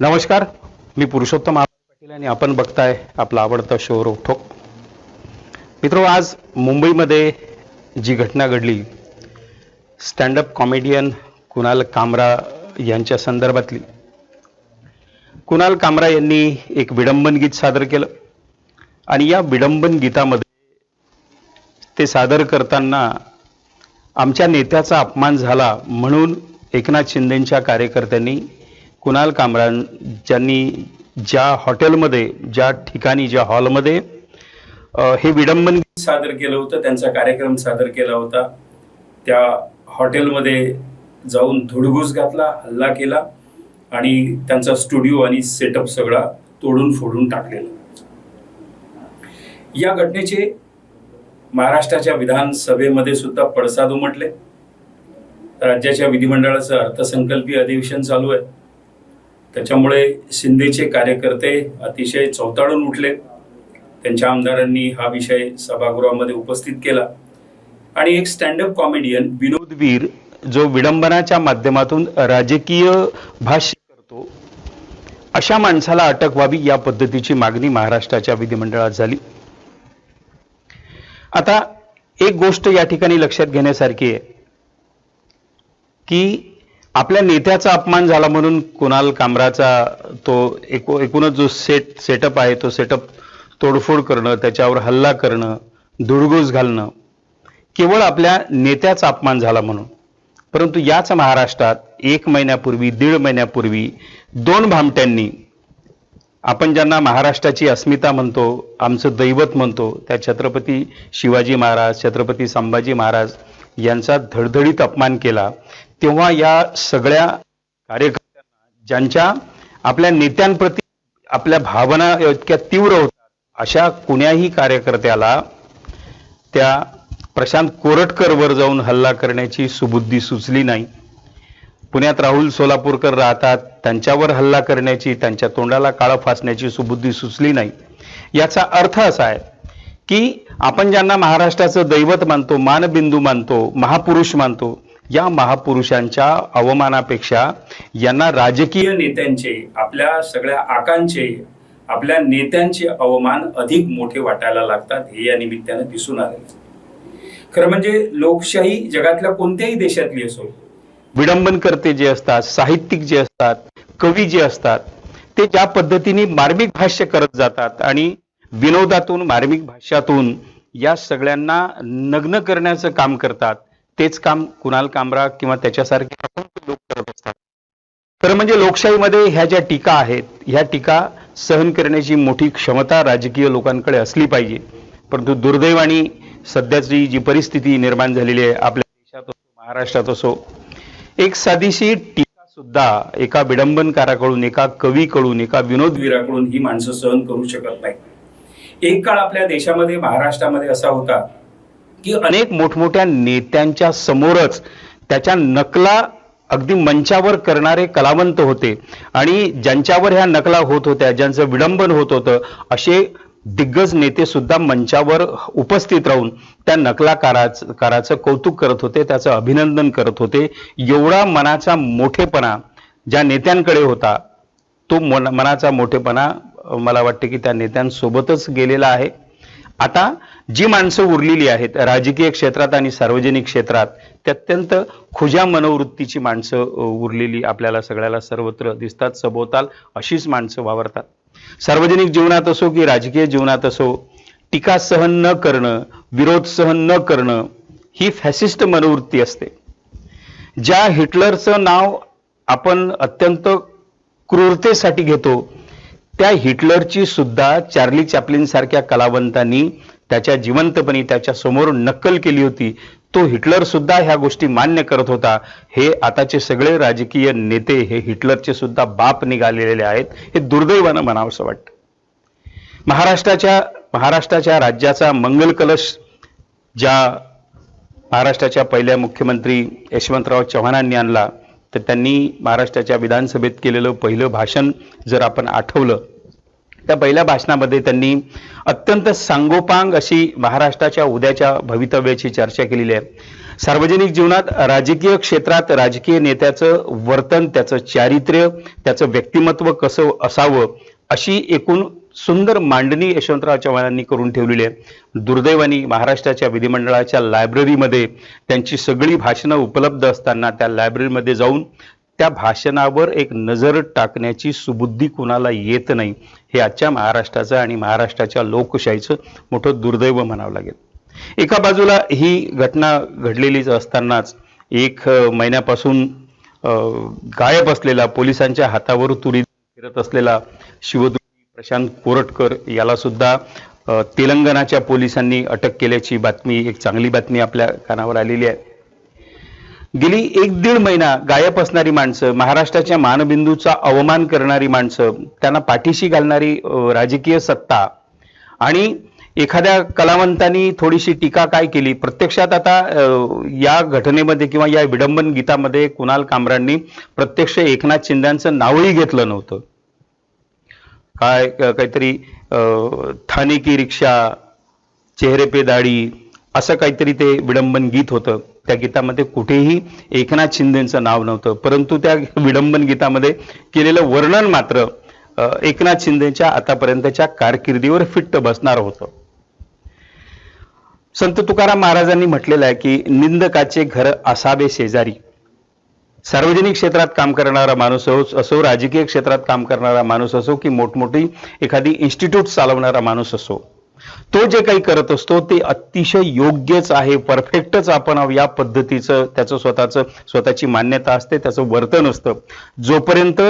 नमस्कार मी पुरुषोत्तम पाटील आणि आपण बघताय आपला आवडता शो रोकठोक मित्रो आज मुंबईमध्ये जी घटना घडली स्टँडअप कॉमेडियन कुणाल कामरा यांच्या संदर्भातली. कुणाल कामरा यांनी एक विडंबन गीत सादर केलं आणि या विडंबन गीतामध्ये ते सादर करताना आमच्या नेत्याचा अपमान झाला म्हणून एकनाथ शिंदेंच्या कार्यकर्त्यांनी कुणाल कामरान ज्यांनी ज्या हॉटेलमध्ये ज्या ठिकाणी ज्या हॉलमध्ये हे विडंबन सादर केलं होतं त्यांचा कार्यक्रम सादर केला होता. त्या हॉटेलमध्ये जाऊन धुडगूस घातला हल्ला केला आणि त्यांचा स्टुडिओ आणि सेटअप सगळा तोडून फोडून टाकलेला. या घटनेचे महाराष्ट्राच्या विधानसभेमध्ये सुद्धा पडसाद उमटले. राज्याच्या विधिमंडळाचं अर्थसंकल्पीय अधिवेशन चालू आहे. त्याच्यामुळे शिंदेचे कार्यकर्ते अतिशय चौताळून उठले. त्यांच्या आमदारांनी हा विषय सभागृहामध्ये उपस्थित केला. आणि एक स्टँडअप कॉमेडियन विनोद विनोदवीर जो विडंबनाच्या माध्यमातून राजकीय भाष्य करतो अशा माणसाला अटक व्हावी या पद्धतीची मागणी महाराष्ट्राच्या विधिमंडळात झाली. आता एक गोष्ट या ठिकाणी लक्षात घेण्यासारखी आहे की आपल्या नेत्याचा अपमान झाला म्हणून कुणाल कामराचा तो एकूणच जो सेट सेटअप आहे तो सेटअप तोडफोड करणं त्याच्यावर हल्ला करणं धुडगूस घालणं केवळ आपल्या नेत्याचा अपमान झाला म्हणून. परंतु याच महाराष्ट्रात एक महिन्यापूर्वी दीड महिन्यापूर्वी दोन भामट्यांनी आपण ज्यांना महाराष्ट्राची अस्मिता म्हणतो आमचं दैवत म्हणतो त्या छत्रपती शिवाजी महाराज छत्रपती संभाजी महाराज यांचा धडधडीत अपमान केला तेव्हा या सगळ्या कार्यकर्त्यांना ज्यांच्या आपल्या नेत्यांप्रती आपल्या भावना इतक्या तीव्र होतात अशा कुण्याही कार्यकर्त्याला त्या प्रशांत कोरटकर वर जाऊन हल्ला करण्याची सुबुद्धी सुचली नाही. पुण्यात राहुल सोलापूरकर राहतात त्यांच्यावर हल्ला करण्याची त्यांच्या तोंडाला काळं फासण्याची सुबुद्धी सुचली नाही. याचा अर्थ असा आहे की आपण ज्यांना महाराष्ट्राचं दैवत मानतो मानबिंदू मानतो महापुरुष मानतो या महापुरुषांच्या अवमानापेक्षा यांना राजकीय नेत्यांचे आपल्या सगळ्या आकांचे आपल्या नेत्यांचे अवमान अधिक मोठे वाटायला लागतात हे या निमित्तानं दिसून आले खरं म्हणजे लोकशाही जगातल्या कोणत्याही देशातली असो विडंबनकर्ते जे असतात साहित्यिक जे असतात कवी जे असतात ते ज्या पद्धतीने मार्मिक भाष्य करत जातात आणि विनोदातून मार्मिक भाष्यातून या सगळ्यांना नग्न करण्याचं काम करतात तेच काम कुणाल कामरा किंवा त्याच्यासारखे असंख्य लोक करत असतात. खरं म्हणजे लोकशाहीमध्ये ह्या ज्या टीका आहेत ह्या टीका सहन करण्याची मोठी क्षमता राजकीय लोकांकडे असली पाहिजे. परंतु दुर्दैवाने सध्याची जी परिस्थिती निर्माण झालेली आहे आपल्या देशात असो महाराष्ट्रात असो एक साधीशी टीका सुद्धा एका विडंबनकाराकडून एका कवीकडून एका विनोदवीराकडून ही माणसं सहन करू शकत नाही एक काळ आपल्या देशामध्ये महाराष्ट्रामध्ये असा होता की अनेक मोठमोठ्या नेत्यांच्या समोरच त्याच्या नकला अगदी मंचावर करणारे कलावंत होते. आणि ज्यांच्यावर ह्या नकला होत होत्या ज्यांचं विडंबन होत होतं असे दिग्गज नेते सुद्धा मंचावर उपस्थित राहून त्या नकलाकाराच काराचं कौतुक करत होते त्याचं अभिनंदन करत होते. एवढा मनाचा मोठेपणा ज्या नेत्यांकडे होता तो मन मनाचा मोठेपणा मला वाटते की त्या नेत्यांसोबतच गेलेला आहे. आता जी माणसं उरलेली आहेत राजकीय क्षेत्रात आणि सार्वजनिक क्षेत्रात ते अत्यंत खुजा मनोवृत्तीची माणसं उरलेली आपल्याला सगळ्याला सर्वत्र दिसतात सभोवताल अशीच माणसं वावरतात. सार्वजनिक जीवनात असो की राजकीय जीवनात असो टीका सहन न करणं विरोध सहन न करणं ही फॅसिस्ट मनोवृत्ती असते. ज्या हिटलरचं नाव आपण अत्यंत क्रूरतेसाठी घेतो त्या हिटलरची सुद्धा चार्ली चॅपलिन सारख्या कलावंतांनी त्याच्या जिवंतपणी त्याच्यासमोर नक्कल केली होती. तो हिटलर सुद्धा ह्या गोष्टी मान्य करत होता. हे आताचे सगळे राजकीय नेते हे हिटलरचे सुद्धा बाप निघालेले आहेत. हे दुर्दैवानं म्हणावंसं वाटतं. महाराष्ट्राच्या महाराष्ट्राच्या राज्याचा मंगल कलश ज्या महाराष्ट्राच्या पहिल्या मुख्यमंत्री यशवंतराव चव्हाणांनी आणला तर त्यांनी महाराष्ट्राच्या विधानसभेत केलेलं पहिलं भाषण जर आपण आठवलं त्या पहिल्या भाषणामध्ये त्यांनी अत्यंत सांगोपांग अशी महाराष्ट्राच्या उद्याच्या भवितव्याची चर्चा केलेली आहे. सार्वजनिक जीवनात राजकीय क्षेत्रात राजकीय नेत्याचं वर्तन त्याचं चारित्र्य त्याचं व्यक्तिमत्व कसं असावं अशी एकूण सुंदर मांडणी यशवंतराव चव्हाणांनी करून ठेवलेली आहे. दुर्दैवानी महाराष्ट्राच्या विधिमंडळाच्या लायब्ररीमध्ये त्यांची सगळी भाषणं उपलब्ध असताना त्या लायब्ररीमध्ये जाऊन त्या भाषणावर एक नजर टाकण्याची सुबुद्धी कुणाला येत नाही हे आजच्या महाराष्ट्राचं आणि महाराष्ट्राच्या लोकशाहीचं मोठं दुर्दैव म्हणावं लागेल. एका बाजूला ही घटना घडलेलीच असतानाच एक महिन्यापासून गायब असलेला पोलिसांच्या हातावर तुरी फिरत असलेला शिवदुर्ग प्रशांत कोरटकर याला सुद्धा तेलंगणाच्या पोलिसांनी अटक केल्याची बातमी एक चांगली बातमी आपल्या कानावर आलेली आहे. गेली एक दीड महिना गायब असणारी माणसं महाराष्ट्राच्या मानबिंदूचा अवमान करणारी माणसं त्यांना पाठीशी घालणारी राजकीय सत्ता आणि एखाद्या कलावंतांनी थोडीशी टीका काय केली? प्रत्यक्षात आता या घटनेमध्ये किंवा या विडंबन गीतामध्ये कुणाल कामरांनी प्रत्यक्ष एकनाथ शिंद्यांचं नावही घेतलं नव्हतं. काय काहीतरी अ, थाने की रिक्षा चेहरे पे दाढी असं काहीतरी ते विडंबन गीत होतं. त्या गीतामध्ये कुठेही एकनाथ शिंदेचं नाव नव्हतं. परंतु त्या विडंबन गीतामध्ये केलेलं वर्णन मात्र एकनाथ शिंदेच्या आतापर्यंतच्या कारकिर्दीवर फिट्ट बसणार होतं. संत तुकाराम महाराजांनी म्हटलेलं आहे की निंदकाचे घर असावे शेजारी. सार्वजनिक क्षेत्रात काम करणारा माणूस असो असो राजकीय क्षेत्रात काम करणारा माणूस असो की मोठमोठी एखादी इन्स्टिट्यूट चालवणारा माणूस असो तो जे काही करत असतो ते अतिशय योग्यच आहे परफेक्टच आपण या पद्धतीचं त्याचं स्वतःचं स्वतःची मान्यता असते त्याचं वर्तन असतं. जोपर्यंत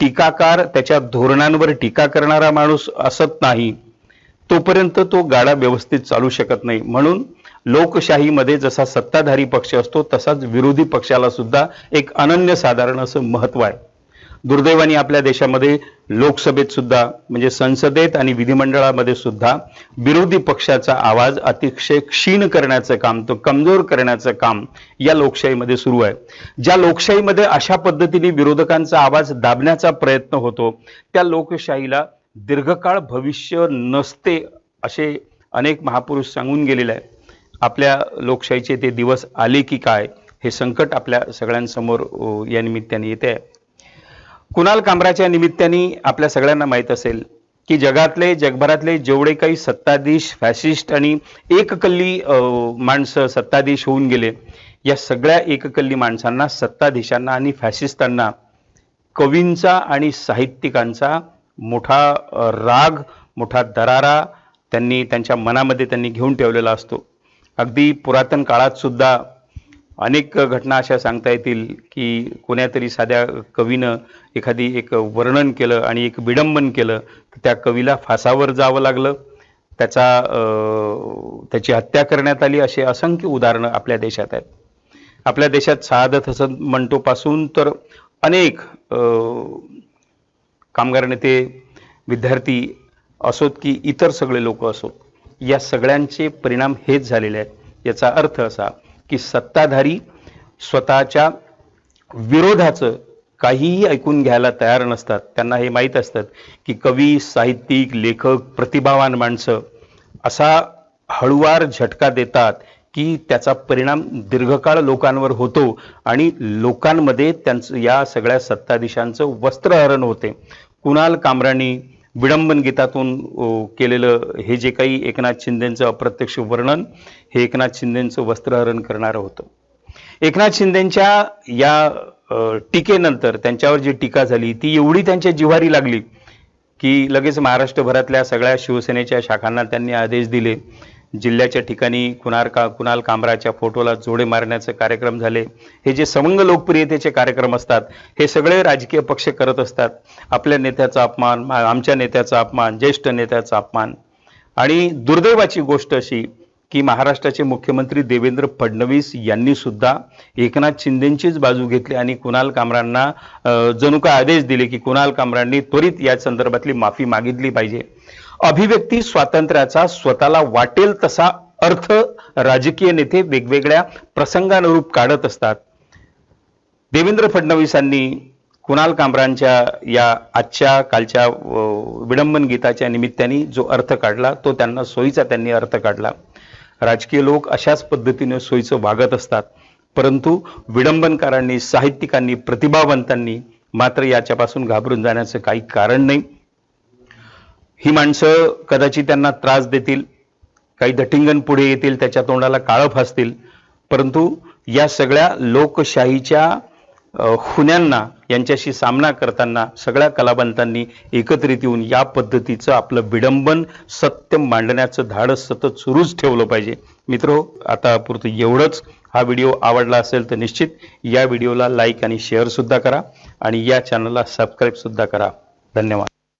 टीकाकार त्याच्या धोरणांवर टीका करणारा माणूस असत नाही तोपर्यंत तो गाडा व्यवस्थित चालू शकत नाही. म्हणून लोकशाहीमध्ये जसा सत्ताधारी पक्ष असतो तसाच विरोधी पक्षाला सुद्धा एक अनन्य साधारण असं महत्त्व आहे. दुर्दैवाने आपल्या देशामध्ये लोकसभेत सुद्धा म्हणजे संसदेत आणि विधिमंडळामध्ये सुद्धा विरोधी पक्षाचा आवाज अतिशय क्षीण करण्याचं काम तो कमजोर करण्याचं काम या लोकशाहीमध्ये सुरू आहे. ज्या लोकशाहीमध्ये अशा पद्धतीने विरोधकांचा आवाज दाबण्याचा प्रयत्न होतो त्या लोकशाहीला दीर्घकाळ भविष्य नसते असे अनेक महापुरुष सांगून गेलेले आहे आपल्या लोकशाहीचे ते दिवस आले की काय हे संकट आपल्या सगळ्यांसमोर या निमित्ताने येते आहे कुणाल कांबराच्या निमित्ताने आपल्या सगळ्यांना माहीत असेल की जगातले जगभरातले जेवढे काही सत्ताधीश फॅसिस्ट आणि एककल्ली माणसं सत्ताधीश होऊन गेले या सगळ्या एककल्ली माणसांना सत्ताधीशांना आणि फॅसिस्टांना कवींचा आणि साहित्यिकांचा मोठा राग मोठा दरारा त्यांनी त्यांच्या मनामध्ये त्यांनी घेऊन ठेवलेला असतो. अगदी पुरातन काळात सुद्धा अनेक घटना अशा सांगता येतील की कोण्यातरी साध्या कवीनं एखादी एक वर्णन केलं आणि एक विडंबन केलं तर त्या कवीला फासावर जावं लागलं. त्याचा त्याची हत्या करण्यात आली असे असंख्य उदाहरणं आपल्या देशात आहेत. आपल्या देशात सहादत हसन मंटोपासून तर अनेक कामगार नेते विद्यार्थी असोत की इतर सगळे लोक असोत. या सगळ्यांचे परिणाम हेच झालेले आहेत. याचा अर्थ असा की सत्ताधारी स्वतःच्या विरोधाचं काहीही ऐकून घ्यायला तयार नसतात. त्यांना हे माहीत असतात की कवी साहित्यिक लेखक प्रतिभावान माणसं असा हळुवार झटका देतात की त्याचा परिणाम दीर्घकाळ लोकांवर होतो आणि लोकांमध्ये त्यांचं या सगळ्या सत्ताधीशांचं वस्त्रहरण होते. कुणाल कामराणी विडंबन गीतातून केलेलं हे जे काही एकनाथ शिंदेंचं अप्रत्यक्ष वर्णन हे एकनाथ शिंदेंचं वस्त्रहरण करणारं होतं. एकनाथ शिंदेंच्या या टीकेनंतर त्यांच्यावर जी टीका झाली ती एवढी त्यांच्या जिव्हारी लागली की लगेच महाराष्ट्रभरातल्या सगळ्या शिवसेनेच्या शाखांना त्यांनी आदेश दिले. जिल्ह्याच्या ठिकाणी कुणाल का कुणाल कामराच्या फोटोला जोडे मारण्याचे कार्यक्रम झाले. हे जे समंग लोकप्रियतेचे कार्यक्रम असतात हे सगळे राजकीय पक्ष करत असतात. आपल्या नेत्याचा अपमान आमच्या नेत्याचा अपमान ज्येष्ठ नेत्याचा अपमान. आणि दुर्दैवाची गोष्ट अशी की महाराष्ट्राचे मुख्यमंत्री देवेंद्र फडणवीस यांनी सुद्धा एकनाथ शिंदेंचीच बाजू घेतली आणि कुणाल कामरांना जणू काय आदेश दिले की कुणाल कामरांनी त्वरित या संदर्भातली माफी मागितली पाहिजे. अभिव्यक्ती स्वातंत्र्याचा स्वतःला वाटेल तसा अर्थ राजकीय नेते वेगवेगळ्या प्रसंगानुरूप काढत असतात. देवेंद्र फडणवीसांनी कुणाल कांबरांच्या या आजच्या कालच्या विडंबन गीताच्या निमित्ताने जो अर्थ काढला तो त्यांना सोयीचा त्यांनी अर्थ काढला. राजकीय लोक अशाच पद्धतीने सोयीचं वागत असतात. परंतु विडंबनकारांनी साहित्यिकांनी प्रतिभावंतांनी मात्र याच्यापासून घाबरून जाण्याचं काही कारण नाही. ही माणसं कदाचित त्यांना त्रास देतील काही दटिंगण पुढे येतील त्याच्या तोंडाला काळं फासतील. परंतु या सगळ्या लोकशाहीच्या खुन्यांना यांच्याशी सामना करताना सगळ्या कलावंतांनी एकत्रित येऊन या पद्धतीचं आपलं विडंबन सत्य मांडण्याचं धाडस सतत सुरूच ठेवलं पाहिजे. मित्रो आता पुरतं एवढंच. हा व्हिडिओ आवडला असेल तर निश्चित या व्हिडिओला लाईक आणि शेअर सुद्धा करा आणि या चॅनलला सबस्क्राईबसुद्धा करा. धन्यवाद.